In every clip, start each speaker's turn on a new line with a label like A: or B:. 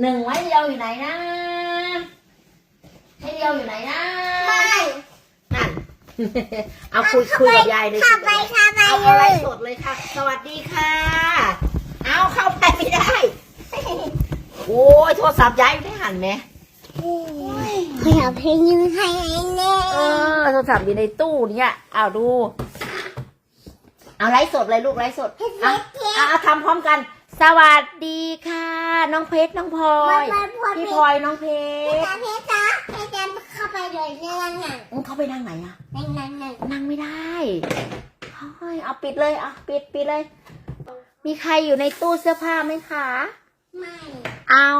A: หนึ่งไว้เดียวอยู่ไหนนะให้เดียวอยู่ไหนนะไม่นั่น เอาคุยคุยกับยายเลย
B: สิทำไมทำไม
A: เอา
B: เอา
A: ไว้สดเลยค่ะ สวัสดีค่ะ เอาเข้าไปไม่ได้ โอ้ยโทรศัพท์ยายอยู่ได้หันไหม
B: ขยับเพลยืนให้ไเน่
A: เออโทรศัพท์อยู่ในตู้เนี่ยเอาดู เอาไลฟ์สดเลยลูกไลฟ์สดเอาเอาทำพร้อมกัน สวัสดีค่ะ น้องเพชรน้องพลอยพี่พลอยน้องเพ
B: เพ
A: ชร
B: ชรเพชรจ๊ะเพชรจ๊ะเข้าไปเลยนั่งนั่ง
A: มึงเข้าไปนั่งไหนอะ
B: นั่งนั่งนั่ง
A: นั่งไม่ได้เฮ้ยเอาปิดเลยเอาปิดปิดเลย มีใครอยู่ในตู้เสื้อผ้าไหมคะ
B: ไม่
A: เอา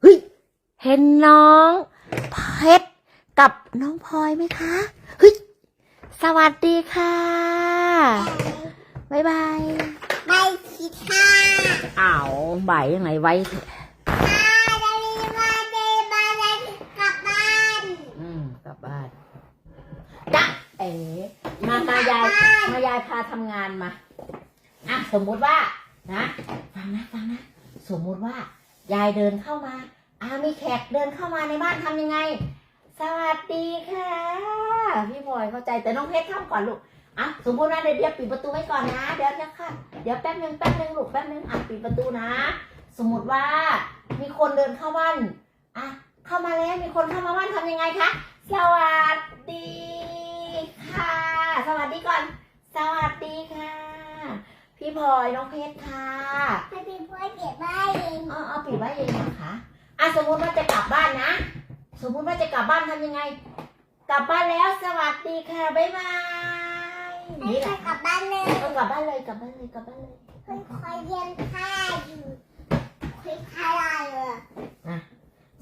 A: เฮ้ยเห็นน้องเพชรกับน้องพลอยไหมคะเฮ้ยสวัสดีค่ะบ๊ายบาย
B: ไป คิดค่ะ
A: อ้าวบ่ายยังไงไว้เถอะ
B: ค่ะดารีมาเดย์มาเดย์กลับบ้าน
A: อืมกลับบ้านจ้ะเอ๋มามายายมายายพาทำงานมาอะสมมุติว่านะฟังนะฟังนะสมมุติว่า ยายเดินเข้ามาอ่ามีแขกเดินเข้ามาในบ้านทำยังไง สวัสดีค่ะ พี่พลอยเข้าใจแต่น้องเพชรทำก่อนลูก อะสมมติว่าเดี๋ยวเดี๋ยวปิดประตูไว้ก่อนนะ เดี๋ยวนะค่ะเดี๋ยวแป๊บนึงแป๊บนึงลูกแป๊บนึงอะปิดประตูนะ สมมติว่ามีคนเดินเข้าบ้านอะเข้ามาแล้วมีคนเข้ามาบ้านทำยังไงคะสวัสดีค่ะ สวัสดีก่อน สวัสดีค่ะ พี่พลอยน้องเพชรค่ะ
B: ไปเป็นพ่อเก็บบ้านเอง
A: เอาเอาปิดไว้ยังไงคะอะสมมติว่าจะกลับบ้านนะ สมมติว่าจะกลับบ้านทำยังไง กลับบ้านแล้วสวัสดีค่ะบ๊ายบาย
B: ไป
A: นี่แหละ
B: กลับบ้านเลย
A: เอากลับบ้านเลยกลับบ้านเลยกลับบ้านเลย
B: คอยคอยเรียนค่าอยู่คอยค่าอะไรอะ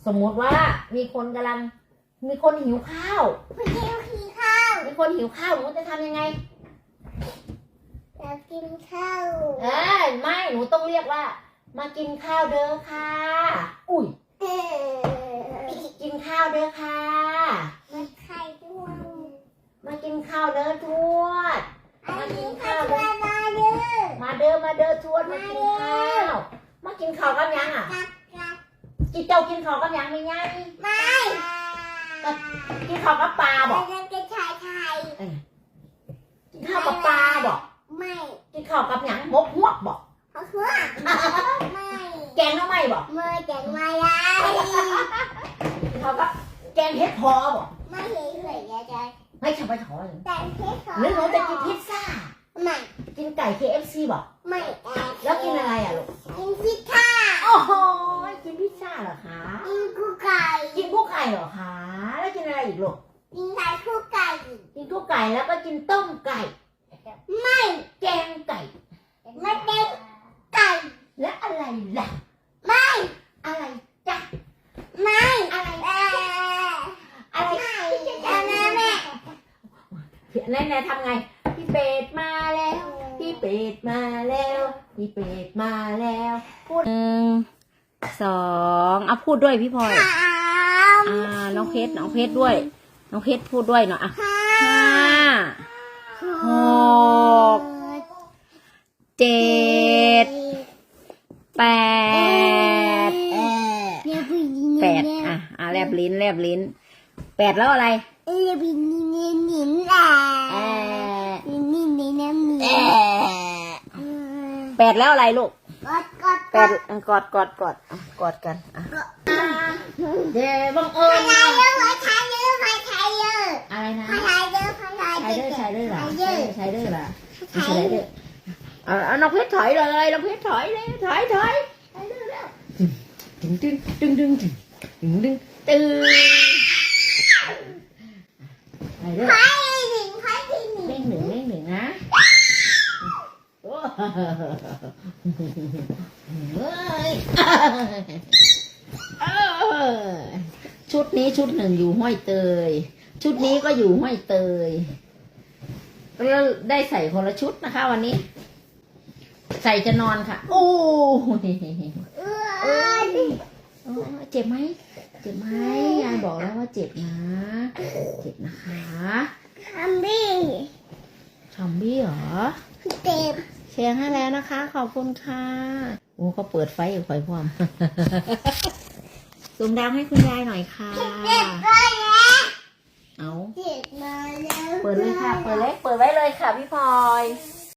A: สมมติว่ามีคนกำลัง มีคนหิวข้าว
B: คอยเรียนขี้ข้าว
A: มีคนหิวข้าวหนูจะทำยังไง
B: อยากกินข้าว
A: เอ้ยไม่หนูต้องเรียกว่า มากินข้าวเด้อค่ะ อุ้ย
B: เออ
A: กินข้าวเด้อค่ะ
B: มันไข่ด้วย
A: มากินข้าวเด้อทวด
B: อันนี้ข้าวมามาเด้อ
A: มาเด้อมาเด้อทวด มากินข้าวมากินข้าวกับหยังอะ
B: กับกับ
A: กินเจ้ากินข้าวกับหยังไม่ไง
B: ไม่
A: กินข้าวกับปลาบอก
B: เราจะชายไทย
A: กินข้าวกับปลาบอก
B: ไม่
A: กินข้าวกับหยังมกหวกบอก
B: เพราะว่าไม่
A: แกงหน้ำไม่บอก
B: เมื่อจังมาได้
A: กินข้าวกับแกงเห็ดพอบอก
B: ไม่เห็นเลยจะจะ
A: ไม่ใช่ไปขอเลย
B: แต่เพชร
A: หรือหนูจะกินพิซซ่า
B: ไม่
A: กินไก่ KFC บอก
B: ไม่
A: แล้วกินอะไรอะลูก
B: กินพิซซ่า
A: โอ้โหกินพิซซ่าเหรอคะ
B: กินกุ๊กไก่
A: กินพวกไก่เหรอคะ แล้วกินอะไรอีกลูก
B: กินไก่กุ๊กไก่
A: กินกุ๊กไก่แล้วก็กินต้มไก่
B: ไม่
A: แกงไก่
B: ไม่เป็นไก่
A: และอะไรล่ะ
B: ไม่
A: อะไรจ๊ะ
B: ไม่
A: อะไร
B: เออ
A: อะไร
B: แม่แม่แม่
A: แน่แน่ๆทำไงพี่เป็ดมาแล้ว พี่เป็ดมาแล้วพี่เป็ดมาแล้วพูดหนึ่งสองเอาพูดด้วยพี่พลอย
B: สาม
A: อ่าน้องเพชรน้องเพชรด้วย น้องเพชรพูดด้วยเนาะอะ
B: ห้า
A: หกเจ็ดแปดแปดอะอะแลบลิ้นแลบลิ้นแปดแล้วอะไร
B: เรียบร้อยนิ่นิ่แหละ
A: แอ
B: นิ่นิ่นิ่นิ่
A: แอแปดแล้วอะไรลูก
B: กดกด
A: แปดอะกอดกอดกอดอะกอดกันอะเดี๋ยวบังเอิญ
B: ใครเยอะใครเยอะใครใครเยอะ
A: อะไรนะ
B: ใครเยอะใคร
A: ใช้เด้อใช้เด้อเหรอ
B: ใครเยอะ
A: ใช้เด้อเหรอใช้เด้อเอาเอาน้องเพชรถอยเลยน้องเพชรถอยเลยถอยถอยถอยเด้อแล้วดึงดึงดึงดึงดึงดึงดึงตึงใช้เด้อ
B: ใชุ
A: ดนี้ชุดหนึ่งอยู่ห้วยเตย ชุดนี้ก็อยู่ห้วยเตยก็ได้ใส่คนละชุดนะคะ วันนี้ ใส่จะนอนค่ะ โอ้
B: เอ
A: เอ
B: อ
A: อเจ็บไหม เจ็บไหมยายบอกแล้วว่าเจ็บนะ เจ็บนะคะ
B: ทำบี้
A: ชอมบี้เหรอ
B: เต็ ม
A: แชร์ให้แล้วนะคะ ขอบคุณค่ะโอ้เขาเปิดไฟอยู่คอยพร้อมซูมดาวให้คุณยายหน่อยค่ะ
B: เจ็บก็แล้ว
A: เอา
B: เจ็บมาแล้ว
A: เปิดเลยค่ะ เปิดเลยเปิดไว้เลยค่ะพี่พลอย
B: เ